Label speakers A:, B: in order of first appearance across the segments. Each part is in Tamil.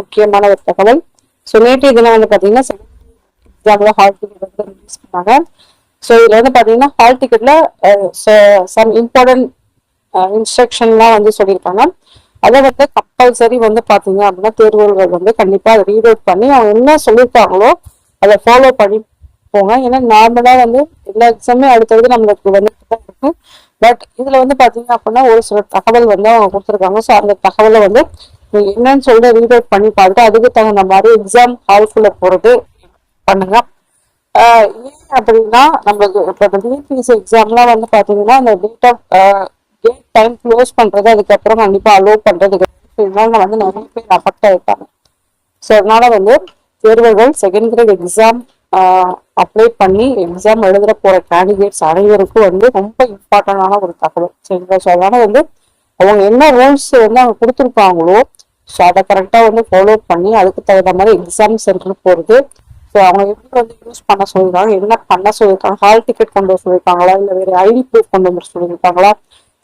A: முக்கியமான ஒரு தகவல். ஸோ நேற்றைய தினம் வந்து பார்த்தீங்கன்னா எக்ஸாம்ல ஹால் டிக்கெட் வந்து ரிலீஸ் பண்ணாங்க. ஸோ இதில் வந்து பார்த்தீங்கன்னா ஹால் டிக்கெட்ல சம் இம்பார்ட்டன்ட் இன்ஸ்ட்ரக்ஷன்லாம் வந்து சொல்லியிருக்காங்க அதை வந்து கம்பல்சரி வந்து பார்த்தீங்க அப்படின்னா தேர்வுகள் வந்து கண்டிப்பாக அதை ரீட் அவுட் பண்ணி அவங்க என்ன சொல்லியிருக்காங்களோ அதை ஃபாலோ பண்ணி போங்க. ஏன்னா நார்மலாக வந்து எல்லா எக்ஸாமே அடுத்தது நம்மளுக்கு வந்து இருக்கும். பட் இதில் வந்து பார்த்தீங்க அப்படின்னா ஒரு சில தகவல் வந்து அவங்க கொடுத்துருக்காங்க. ஸோ அந்த தகவலை வந்து என்னன்னு சொல்லிட்டு ரீட் அவுட் பண்ணி பார்த்துட்டு அதுக்கு தகுந்த மாதிரி எக்ஸாம் ஹால்குள்ள போறது பண்ணுங்க. ஏன் அப்படின்னா நம்மளுக்கு இப்போ இந்த பிபிஎஸ் எக்ஸாம்லாம் வந்து பார்த்தீங்கன்னா அந்த date of date time close பண்ணுறது அதுக்கப்புறம் கண்டிப்பாக அலோவ் பண்ணுறதுக்கு இதனால வந்து நிறைய பேர் அஃபெக்ட் ஆகிட்டாங்க ஸோ அதனால வந்து தேர்வர்கள் செகண்ட் கிரேட் எக்ஸாம் அப்ளை பண்ணி எக்ஸாம் எழுதுகிற போகிற கேண்டிடேட்ஸ் அனைவருக்கும் வந்து ரொம்ப இம்பார்ட்டண்டான ஒரு தகவல். சரிங்களா? ஸோ அதனால வந்து அவங்க என்ன ரூல்ஸ் வந்து அவங்க கொடுத்துருப்பாங்களோ ஸோ அதை கரெக்டாக வந்து ஃபாலோ பண்ணி அதுக்கு தகுந்த மாதிரி எக்ஸாம் சென்டர் போகிறது ஸோ அவங்க எப்படி வந்து யூஸ் பண்ண சொல்லியிருக்காங்க என்ன பண்ண சொல்லியிருக்காங்க ஹால் டிக்கெட் கொண்டு வர சொல்லியிருக்காங்களா இல்லை வேறு ஐடி ப்ரூஃப் கொண்டு வர சொல்லியிருக்காங்களா?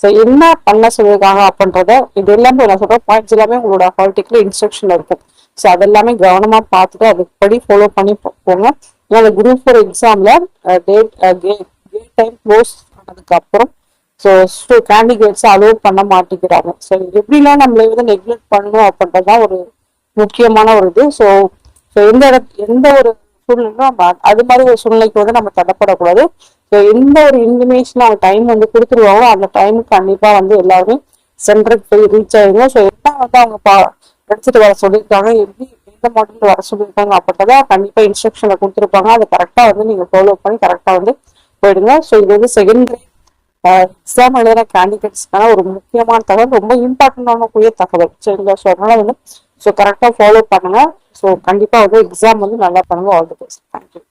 A: ஸோ என்ன பண்ண சொல்லியிருக்காங்க அப்படின்றத இது எல்லாமே நான் சொல்கிறேன் பாயிண்ட்ஸ் எல்லாமே உங்களோட ஹால் டிக்கெட் இன்ஸ்ட்ரக்ஷன் இருக்கும். ஸோ அதெல்லாமே கவனமாக பார்த்துட்டு அதுபடி ஃபாலோ பண்ணி போங்க. ஏன்னா அந்த குரூப் ஃபோர் எக்ஸாமில் டேட் டேட் டைம் க்ளோஸ் பண்ணதுக்கப்புறம் ஸோ ஸோ கேண்டிடேட்ஸ் அலோவ் பண்ண மாட்டேங்கிறாங்க. ஸோ எப்படிலாம் நம்மளை வந்து நெக்லெக்ட் பண்ணணும் அப்படின்றதுதான் ஒரு முக்கியமான ஒரு இது. ஸோ ஸோ எந்த இட எந்த ஒரு சூழ்நிலையும் நம்ம அது மாதிரி ஒரு சூழ்நிலைக்கு வந்து நம்ம தள்ளப்படக்கூடாது. ஸோ எந்த ஒரு இன்ஃபர்மேஷன் அவங்க டைம் வந்து கொடுத்துருவாங்களோ அந்த டைமுக்கு கண்டிப்பாக வந்து எல்லாருமே சென்டருக்கு போய் ரீச் ஆயிடுங்க. ஸோ என்ன வந்து அவங்க பா எடுத்துட்டு வர சொல்லியிருக்காங்க எப்படி எந்த மாடலில் வர சொல்லியிருக்காங்க அப்படின்றத கண்டிப்பாக இன்ஸ்ட்ரக்ஷனை கொடுத்துருப்பாங்க. அதை கரெக்டாக வந்து நீங்கள் ஃபாலோ பண்ணி கரெக்டாக வந்து போயிடுங்க. ஸோ இது வந்து செகண்ட் கிரேட் எக்ஸாம் எழுதுற கேண்டிடேட்ஸ்க்கான ஒரு முக்கியமான தகவல் ரொம்ப இம்பார்ட்டன்டான கூடிய தகவல். சரிங்களா? ஸோ அதனால வந்து ஸோ கரெக்டாக ஃபாலோ பண்ணுங்க. ஸோ கண்டிப்பாக வந்து எக்ஸாம் வந்து நல்லா பண்ணுங்க. All the best thank you